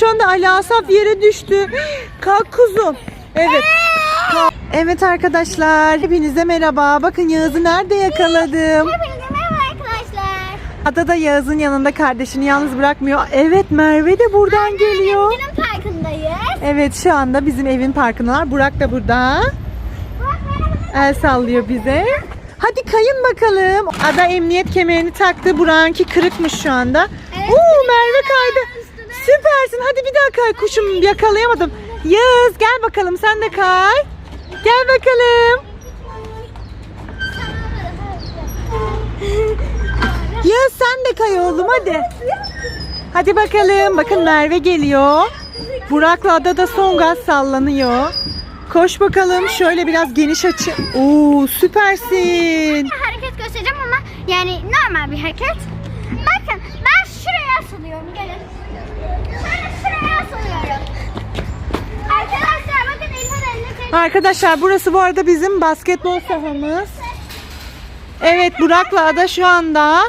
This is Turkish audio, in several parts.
şu anda Ali Asaf yere düştü. Kalk kuzum. Evet. Kalk. Evet arkadaşlar hepinize merhaba. Bakın Yağız'ı nerede yakaladım. Hepinize merhaba arkadaşlar. Ada da Yağız'ın yanında kardeşini yalnız bırakmıyor. Evet Merve de buradan geliyor. Günün parkındayız. Evet şu anda bizim evin parkındalar. Burak da burada. El sallıyor bize. Hadi kayın bakalım. Ada emniyet kemerini taktı. Burak'ınki kırıkmış şu anda. Evet, Oo Merve kaydı. Süpersin. Hadi bir daha kay. Kuşum yakalayamadım. Yağız gel bakalım sen de kay. Gel bakalım. Yağız sen de kay oğlum hadi. Hadi bakalım. Bakın Merve geliyor. Burak'la Ada da son gaz sallanıyor. Koş bakalım. Şöyle biraz geniş açı. Oo süpersin. hareket göstereceğim ama yani normal bir hareket. Bakın ben şuraya asılıyorum gelin. Arkadaşlar bakın Elif'in elini çek. Arkadaşlar burası bu arada bizim basketbol sahamız. Evet Burak'la Ada şu anda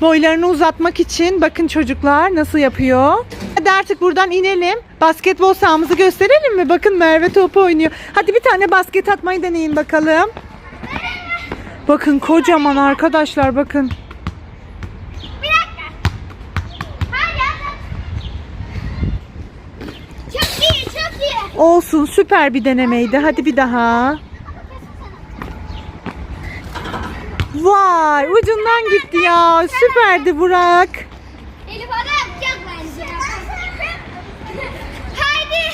boylarını uzatmak için bakın çocuklar nasıl yapıyor. Hadi artık buradan inelim. Basketbol sahamızı gösterelim mi? Bakın Merve topu oynuyor. Hadi bir tane basket atmayı deneyin bakalım. Bakın kocaman arkadaşlar bakın. Bir dakika. Hayır. Çok iyi çok iyi. Olsun süper bir denemeydi. Hadi bir daha. Vay ucundan gitti ya. Süperdi Burak. Elif bana yapacak bence. Haydi.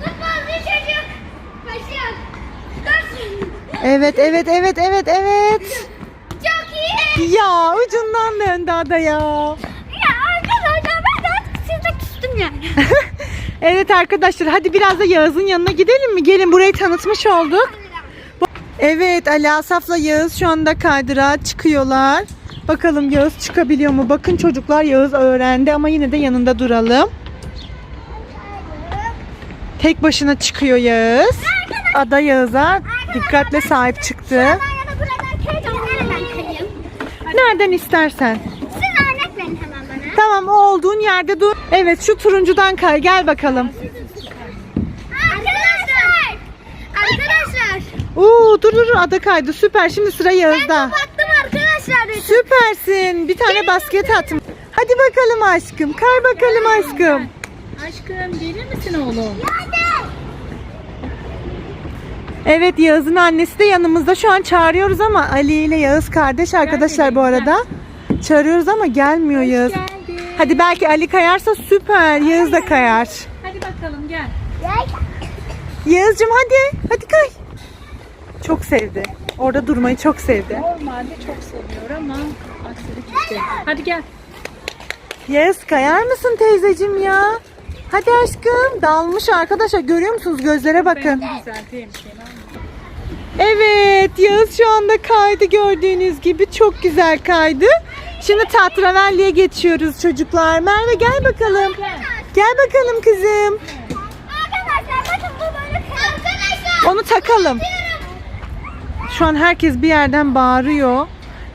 Futbolcu çocuk. Başım. Dur. Evet evet evet evet evet. Çok iyi. Ya ucundan döndü ada ya. Ya arkadaşlar ben artık sizde küstüm yani. Evet arkadaşlar hadi biraz da Yağız'ın yanına gidelim mi? Gelin burayı tanıtmış olduk. Evet Ali Asaf'la Yağız şu anda kaydırağa çıkıyorlar. Bakalım Yağız çıkabiliyor mu? Bakın çocuklar Yağız öğrendi ama yine de yanında duralım. Tek başına çıkıyor Yağız. Ada Yağız'a dikkatle sahip çıktı. Nereden istersen. Siz örnek verin hemen bana. Tamam o olduğun yerde dur. Evet şu turuncudan kay gel bakalım. Arkadaşlar. Arkadaşlar. Oo dur dur ada kaydı süper şimdi sıra Ben Yağız'da. kapattım arkadaşlar. Süpersin bir tane basket attım. Hadi bakalım aşkım kay bakalım aşkım. Aşkım gelir misin oğlum? Evet Yağız'ın annesi de yanımızda şu an çağırıyoruz ama Ali ile Yağız kardeş arkadaşlar bu arada. Çağırıyoruz ama gelmiyor Yağız. Geldi. Hadi belki Ali kayarsa süper Yağız da kayar. Hadi bakalım gel. Yağız'cığım hadi hadi kay. Çok sevdi. Orada durmayı çok sevdi. Normalde çok seviyor ama aksilik işte. Hadi gel. Yağız kayar mısın teyzeciğim ya? Hadi aşkım dalmış arkadaşlar görüyor musunuz gözlere bakın. Ben düzelteyim seni. Evet Yağız şu anda kaydı gördüğünüz gibi çok güzel kaydı. Şimdi tatravelliye geçiyoruz çocuklar. Merve gel bakalım. Gel bakalım kızım. Arkadaşlar bakın bu böyle Arkadaşlar. Onu takalım. Şu an herkes bir yerden bağırıyor.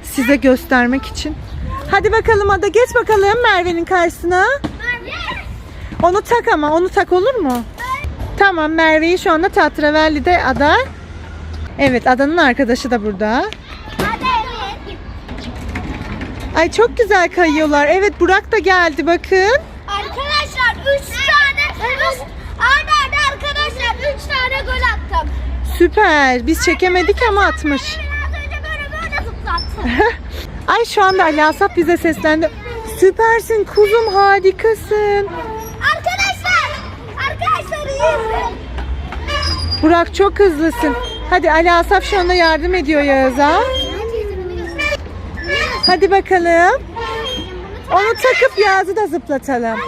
Size göstermek için. Hadi bakalım Ada geç bakalım Merve'nin karşısına. Onu tak ama onu tak olur mu? Tamam Merve'yi şu anda Tatravelli'de Ada. Evet Ada'nın arkadaşı da burada. Ay çok güzel kayıyorlar. Evet Burak da geldi bakın. Arkadaşlar 3 tane üst, arda arda arkadaşlar 3 tane gol attım. Süper. Biz çekemedik ama atmış. Ben az önce böyle böyle zıplattım. Ay şu anda Ali Asaf bize seslendi. Süpersin kuzum harikasın. arkadaşlar arkadaşlar iyiyiz. Burak çok hızlısın. Hadi Ali Asaf şu anda yardım ediyor Yağız'a. Hadi bakalım. Onu takıp Yağız'ı da zıplatalım.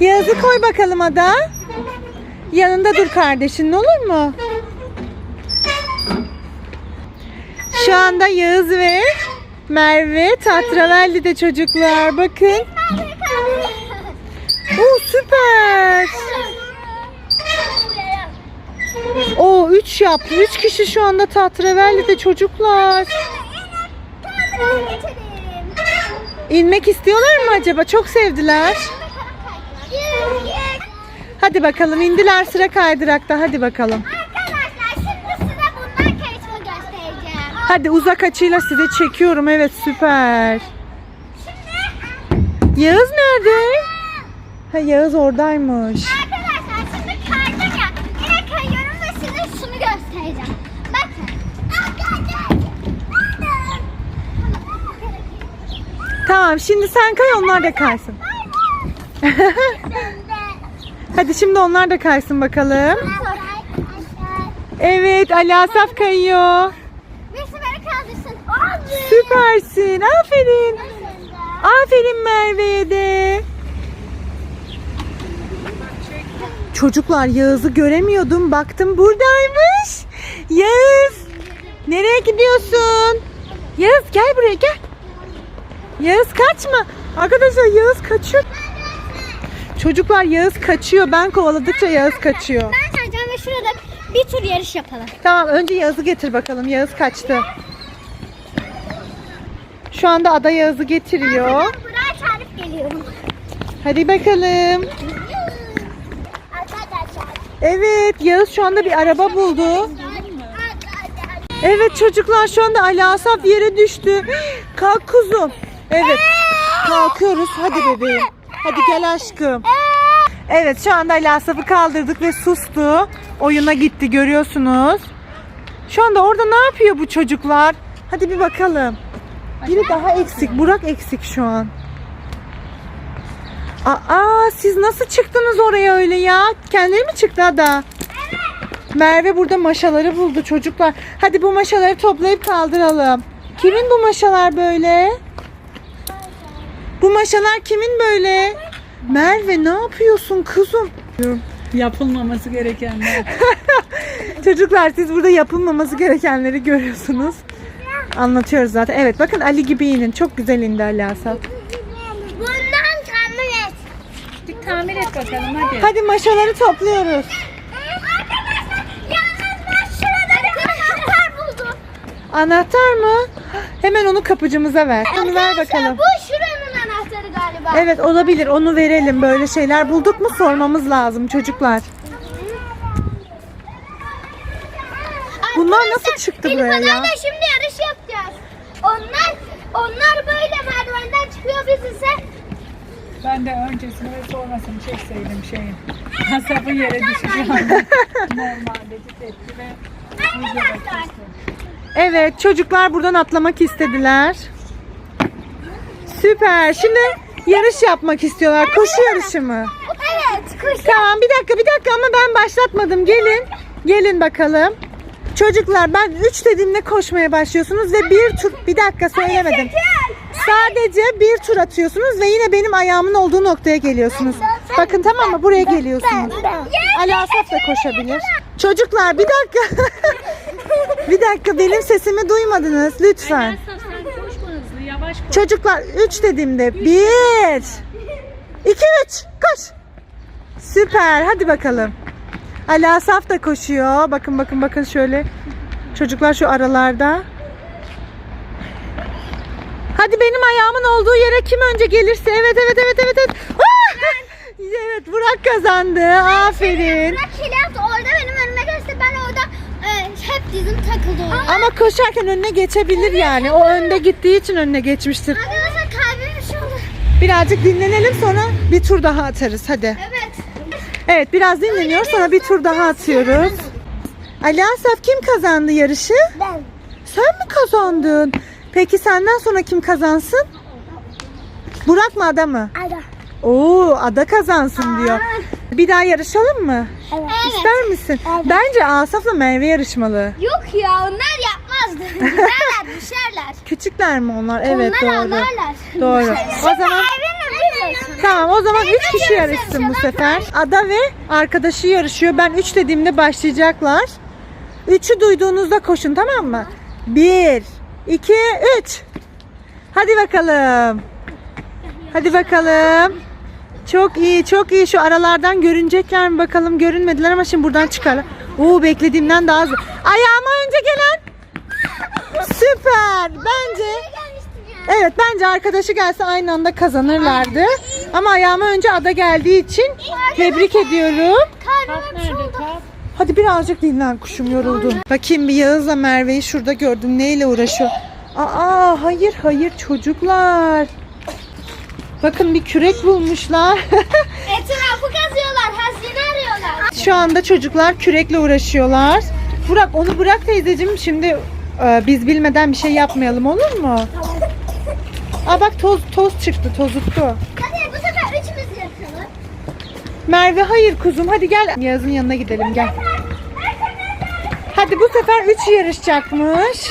Yağız'ı koy bakalım Ada. Yanında dur kardeşin olur mu? Şu anda Yağız ve Merve Tatravelli'de çocuklar. Bakın. Oo süper. O 3 yaptı. 3 kişi şu anda Tatravelli'de çocuklar. İnmek istiyorlar mı acaba? Çok sevdiler. Hadi bakalım indiler sıra kaydırakta hadi bakalım. Arkadaşlar şimdi size bundan kayışımı göstereceğim. Hadi uzak açıyla size çekiyorum evet süper. Yağız nerede? Ha Yağız oradaymış. Tamam şimdi sen kay onlar da kaysın. Hadi şimdi onlar da kaysın bakalım. Evet Ali Asaf kayıyor. Süpersin aferin. Aferin Merve'ye de. Çocuklar Yağız'ı göremiyordum. Baktım buradaymış. Yağız. Nereye gidiyorsun? Yağız gel buraya gel. Yağız kaçma. Arkadaşlar Yağız kaçıyor. Çocuklar Yağız kaçıyor. Ben kovaladıkça Yağız kaçıyor. Ben kayacağım ve şurada bir tur yarış yapalım. Tamam önce Yağız'ı getir bakalım. Yağız kaçtı. Şu anda Ada Yağız'ı getiriyor. Ben buraya çağırıp geliyorum. Hadi bakalım. Evet Yağız şu anda bir araba buldu. Evet çocuklar şu anda Ali Asaf yere düştü. Kalk kuzum. Evet. Kalkıyoruz. Hadi bebeğim. Hadi gel aşkım. Evet şu anda Ali Asaf'ı kaldırdık ve sustu. Oyuna gitti görüyorsunuz. Şu anda orada ne yapıyor bu çocuklar? Hadi bir bakalım. Biri daha eksik. Burak eksik şu an. Aa siz nasıl çıktınız oraya öyle ya? Kendileri mi çıktı Ada? Merve burada maşaları buldu çocuklar. Hadi bu maşaları toplayıp kaldıralım. Kimin bu maşalar böyle? Bu maşalar kimin böyle? Merve ne yapıyorsun kızım? Yapılmaması gerekenler. Çocuklar siz burada yapılmaması gerekenleri görüyorsunuz. Anlatıyoruz zaten. Evet bakın Ali gibi inin. Çok güzel indi Ali Asaf. Bundan tahmin et. Bir tamir et bakalım hadi. Hadi maşaları topluyoruz. Arkadaşlar yalnız ben şurada bir anahtar buldum. Anahtar mı? Hemen onu kapıcımıza ver. Onu ver bakalım. Bu galiba. Evet olabilir. Onu verelim. Böyle şeyler bulduk mu sormamız lazım çocuklar. Bunlar nasıl çıktı Elif buraya ya? Ana'yla şimdi yarış yapacağız. Onlar onlar böyle merdivenden çıkıyor biz ise Ben de öncesini ve sonrasını çekseydim şeyin. Kasabın yere düşeceğini normaldeki tepki ve arkadaşlar. Evet çocuklar buradan atlamak istediler. Süper. Şimdi yarış yapmak istiyorlar. Koşu yarışı mı? Evet kuş. Tamam bir dakika bir dakika ama ben başlatmadım. Gelin. Gelin bakalım. Çocuklar ben 3 dediğimde koşmaya başlıyorsunuz ve bir tur bir dakika söylemedim. Sadece bir tur atıyorsunuz ve yine benim ayağımın olduğu noktaya geliyorsunuz. Bakın tamam mı? Buraya geliyorsunuz. Ali Asaf da koşabilir. Çocuklar bir dakika. bir dakika benim sesimi duymadınız lütfen. Yavaş koş. Çocuklar 3 dediğimde 1 2 3 koş. Süper. Hadi bakalım. Ali Asaf da koşuyor. Bakın bakın bakın şöyle. Çocuklar şu aralarda. Hadi benim ayağımın olduğu yere kim önce gelirse. Evet evet evet evet evet. Ah! Evet Burak kazandı. Aferin. Kilit orada benim önüme geçti. Ben orada e, hep dizim takıldı orada. Ama koşarken önüne geçebilir yani. O önde gittiği için önüne geçmiştir. Arkadaşlar kalbim oldu. Birazcık dinlenelim sonra bir tur daha atarız. Hadi. Evet. Evet biraz dinleniyor sonra bir tur daha atıyoruz. Ali Asaf kim kazandı yarışı? Ben. Sen mi kazandın? Peki senden sonra kim kazansın? Burak mı Ada mı? Ada. Oo Ada kazansın diyor. Bir daha yarışalım mı? Evet. İster misin? Bence Asaf'la Merve yarışmalı. Yok ya onlar yapmazdı. Giderler düşerler. Küçükler mi onlar? Evet onlar doğru. ağlarlar. Doğru. O zaman Tamam o zaman Teyze 3 kişi yarışsın bu sefer. Ada ve arkadaşı yarışıyor. Ben 3 dediğimde başlayacaklar. 3'ü duyduğunuzda koşun tamam mı? 1 2 3 Hadi bakalım. Hadi bakalım. Çok iyi, çok iyi. Şu aralardan görünecekler mi bakalım? Görünmediler ama şimdi buradan çıkar. Oo beklediğimden daha hızlı. Ayağıma önce gelen. Süper. Bence. Evet bence arkadaşı gelse aynı anda kazanırlardı. Ama ayağıma önce ada geldiği için tebrik ediyorum. Hadi birazcık dinlen kuşum yoruldu. Bakayım bir Yağız'la Merve'yi şurada gördüm. Neyle uğraşıyor? Aa hayır hayır çocuklar. Bakın bir kürek bulmuşlar. Etrafı kazıyorlar, hazine arıyorlar. Şu anda çocuklar kürekle uğraşıyorlar. Burak onu bırak teyzeciğim. Şimdi e, biz bilmeden bir şey yapmayalım olur mu? Aa bak toz toz çıktı tozuttu. Hadi bu sefer üçümüz yapalım. Merve hayır kuzum hadi gel. Yağız'ın yanına gidelim gel. Hadi bu sefer 3 yarışacakmış.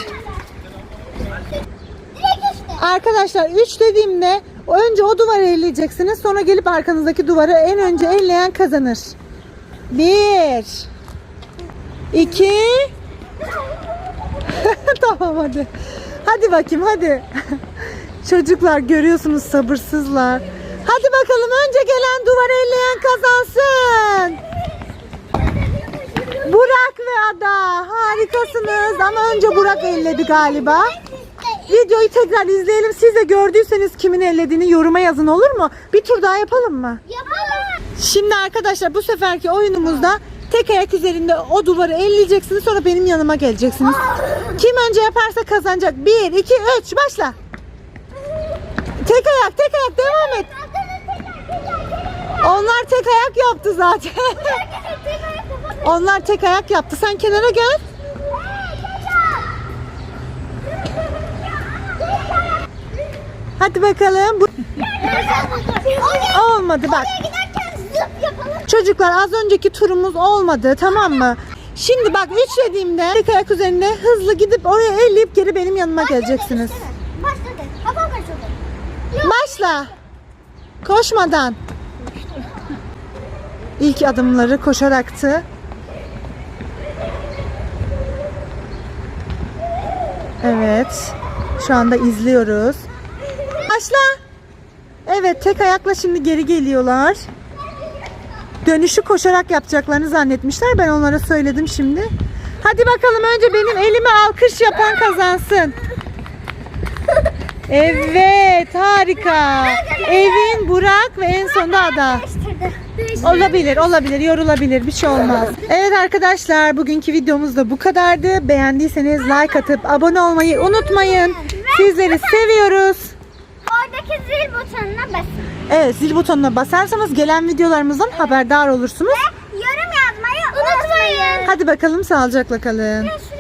Arkadaşlar 3 dediğimde önce o duvarı elleyeceksiniz. Sonra gelip arkanızdaki duvarı en önce elleyen kazanır. 1 2 Tamam hadi. Hadi bakayım hadi. Çocuklar görüyorsunuz sabırsızlar. Hadi bakalım önce gelen duvarı elleyen kazansın. Burak ve Ada harikasınız ama önce Burak elledi galiba. Videoyu tekrar izleyelim. Siz de gördüyseniz kimin ellediğini yoruma yazın olur mu? Bir tur daha yapalım mı? Yapalım. Şimdi arkadaşlar bu seferki oyunumuzda tek ayak üzerinde o duvarı elleyeceksiniz sonra benim yanıma geleceksiniz. Kim önce yaparsa kazanacak. 1, 2, 3 başla. Tek ayak tek ayak devam et. Onlar tek ayak yaptı zaten. Onlar tek ayak yaptı. Sen kenara gel. Hadi bakalım. Bu olmadı bak. Çocuklar az önceki turumuz olmadı tamam mı? Şimdi bak 3 dediğimde tek ayak üzerinde hızlı gidip oraya elleyip geri benim yanıma geleceksiniz. Başladı. Kafam kaçırdı. Başla. Koşmadan. İlk adımları koşaraktı. Evet. Şu anda izliyoruz. Başla. Evet tek ayakla şimdi geri geliyorlar. Dönüşü koşarak yapacaklarını zannetmişler. Ben onlara söyledim şimdi. Hadi bakalım önce benim elime alkış yapan kazansın. Evet harika. Evin Burak ve en sonunda Ada. Olabilir, olabilir, yorulabilir. Bir şey olmaz. Evet arkadaşlar, bugünkü videomuz da bu kadardı. Beğendiyseniz like atıp abone olmayı unutmayın. Sizleri seviyoruz. Oradaki zil butonuna basın. Evet, zil butonuna basarsanız gelen videolarımızdan haberdar olursunuz. Yorum yazmayı unutmayın. Hadi bakalım sağlıcakla kalın. Şu